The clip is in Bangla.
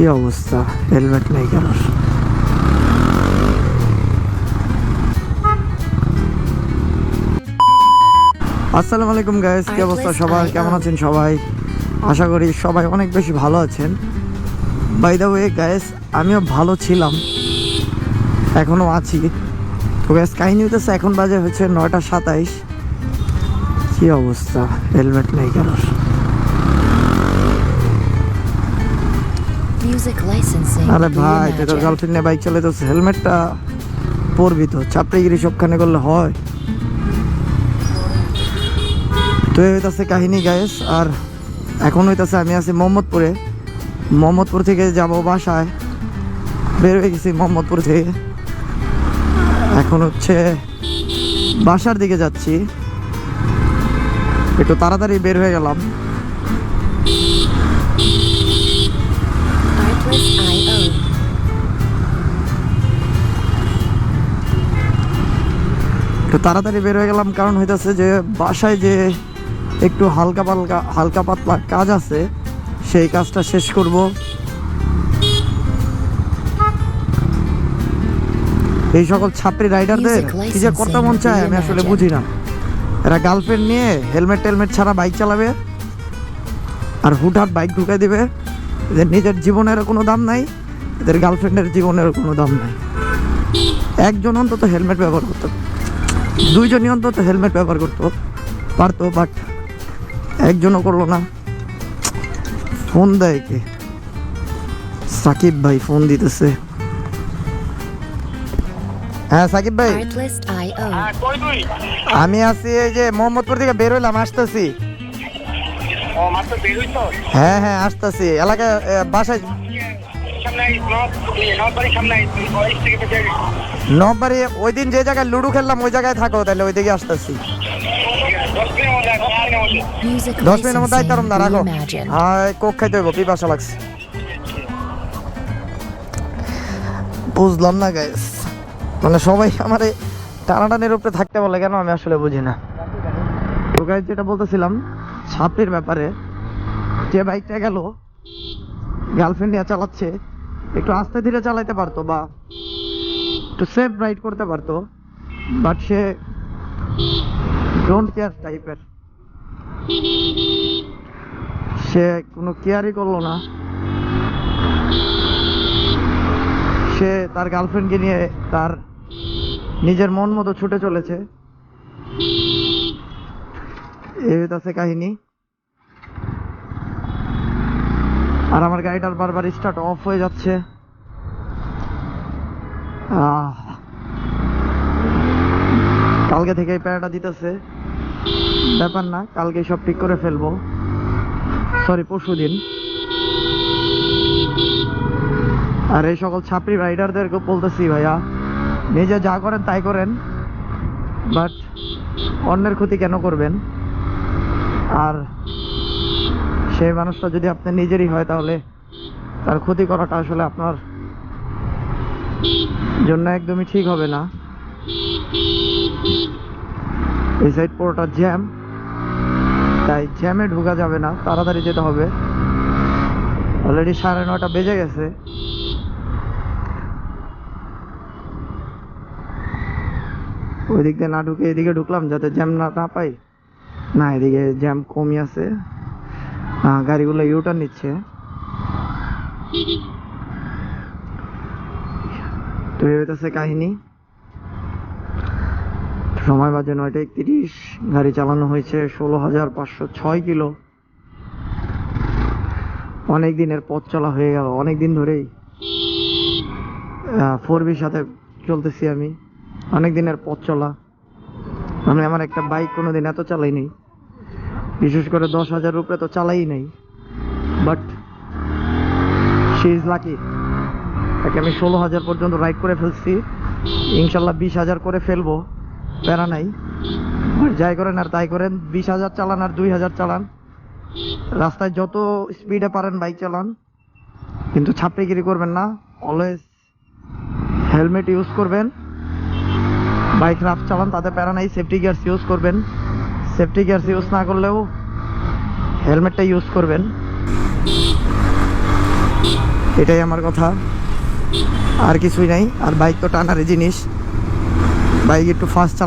কি অবস্থা? হেলমেট নেই কারোর আসসালামু আলাইকুম গাইস কি অবস্থা সবার? কেমন আছেন সবাই? আশা করি সবাই অনেক বেশি ভালো আছেন। বাই দ্য ওয়ে গাইস আমিও ভালো ছিলাম। এখনও আছি। তো গ্যাস কাহিনী হইতেছে এখন বাজে হচ্ছে নয়টা সাতাইশ। কি অবস্থা? হেলমেট নেই কারোর আরে ভাই তুই তোর. গার্লফ্রেন্ড নিয়ে বাইক চালাতে হেলমেটটা পরবি তো চাপড়িগিরি সবখানে করলে হয়। তো এই হইতাছে কাহিনী গায়েস আর এখন হইতাছে আমি আছি মোহাম্মদপুরে। মোহাম্মদপুর থেকে যাব বাসায়। বের হয়ে গেছি মোহাম্মদপুর থেকে। এখন হচ্ছে বাসার দিকে যাচ্ছি। একটু তাড়াতাড়ি বের হয়ে গেলাম। একটু তাড়াতাড়ি বের হয়ে গেলাম কারণ হইতেছে যে বাসায় যে একটু হালকা পালকা হালকা পাতলা কাজ আছে সেই কাজটা শেষ করব। এই সকল ছাত্রী রাইডারদের কি যে করতে মন চায় আমি আসলে বুঝি না এরা গার্লফ্রেন্ড নিয়ে হেলমেট টেলমেট ছাড়া বাইক চালাবে আর হুটহাট বাইক ঢুকে দিবে। এদের নিজের জীবনের কোনো দাম নাই এদের গার্লফ্রেন্ডের জীবনের কোনো দাম নাই। একজন অন্তত হেলমেট ব্যবহার করতে দুইজনই অন্তত হেলমেট ব্যবহার করতো পারতো বাট একজনও করল না। ফোন দেয় কে? সাকিব ভাই ফোন দিতেছে। হ্যাঁ সাকিব ভাই. হ্যাঁ কই তুই? আমি আছি এই যে মোহাম্মদপুর থেকে বের হইলাম আসতেছি। হ্যাঁ হ্যাঁ আসতেছি। এলাকায় বাসায় সামনে সামনে নববাড়ি ওই দিন যে জায়গায় লুডো খেললাম, ওই জায়গায় থাকো, তাহলে ওই দিকে আসতেছি। দশ মিনিটের মধ্যে আইতারম না রাখো. হ্যাঁ কোক খাইতে হইব, পিপাসা লাগছে। বুঝলাম না গাইস মানে সবাই আমার টানাটানির উপরে থাকতে বলে কেন, আমি আসলে বুঝি না। তো গাইস যেটা বলতেছিলাম, সাপের ব্যাপারে, যে বাইকটা গেল গার্লফ্রেন্ড নিয়ে চালাচ্ছে, একটু আস্তে ধীরে চালাইতে পারতো বা একটু সেফ রাইড করতে পারতো বাট সে ডোন্ট কেয়ার টাইপের সে কোনো কেয়ারই করল না। সে তার গার্লফ্রেন্ডকে নিয়ে তার নিজের মন মতো ছুটে চলেছে। এই আছে কাহিনী। আর আমার গাড়িটার বারবার স্টার্ট অফ হয়ে যাচ্ছে। কালকে থেকে প্যারাটা দিতেছে। ব্যাপার না কালকে সব ঠিক করে ফেলব। সরি পরশু দিন। আর এই সকল ছাপড়ি রাইডারদেরকে বলতেছি ভাইয়া, নিজে যা করেন তাই করেন বাট অন্যের ক্ষতি কেন করবেন? আর সেই মানুষটা যদি আপনি নিজেরই হয় তাহলে তার ক্ষতি করাটা আসলে আপনার জন্য একদমই ঠিক হবে না। এই সাইড পুরোটা জ্যাম তাই জ্যামে ঢোকা যাবে না, তাড়াতাড়ি যেতে হবে। অলরেডি সাড়ে নটা বেজে গেছে। ওই দিক দিয়ে না ঢুকে এদিকে ঢুকলাম যাতে জ্যাম না না পাই। না, এদিকে জ্যাম কমই আছে। গাড়িগুলো ইউটার নিচ্ছে। তো এই হইতেছে কাহিনী। সময় বাজে নয়টা একত্রিশ, গাড়ি চালানো হয়েছে ষোলো হাজার পাঁচশো ছয় কিলো। অনেক দিনের পথ চলা হয়ে গেল, অনেক দিন ধরেই। ফোর বির সাথে চলতেছি আমি। অনেক দিনের পথ চলা। আমি আমার একটা বাইক কোনোদিন এত চালাই চালাইনি। বিশেষ করে দশ হাজার উপরে তো চালাই নাই। বাট শি ইজ লাকি তাকে আমি ষোলো হাজার পর্যন্ত রাইড করে ফেলছি। ইনশাল্লাহ বিশ হাজার করে ফেলব। প্যারা নাই। যাই করেন আর তাই করেন, বিশ হাজার চালান আর দুই হাজার চালান। রাস্তায় যত স্পিডে পারেন বাইক চালান। কিন্তু ছাপড়িগিরি করবেন না। অলওয়েজ হেলমেট ইউজ করবেন। বাইক রাফ চালান, তাতে প্যারা নাই। সেফটি গিয়ার্স ইউজ করবেন। সেফটি গিয়ার্স ইউজ না করলেও হেলমেটটা ইউজ করবেন। এটাই আমার কথা। আর কিছুই নাই আর বাইক তো টানারে জিনিস। বাইক একটু ফাস্ট চালা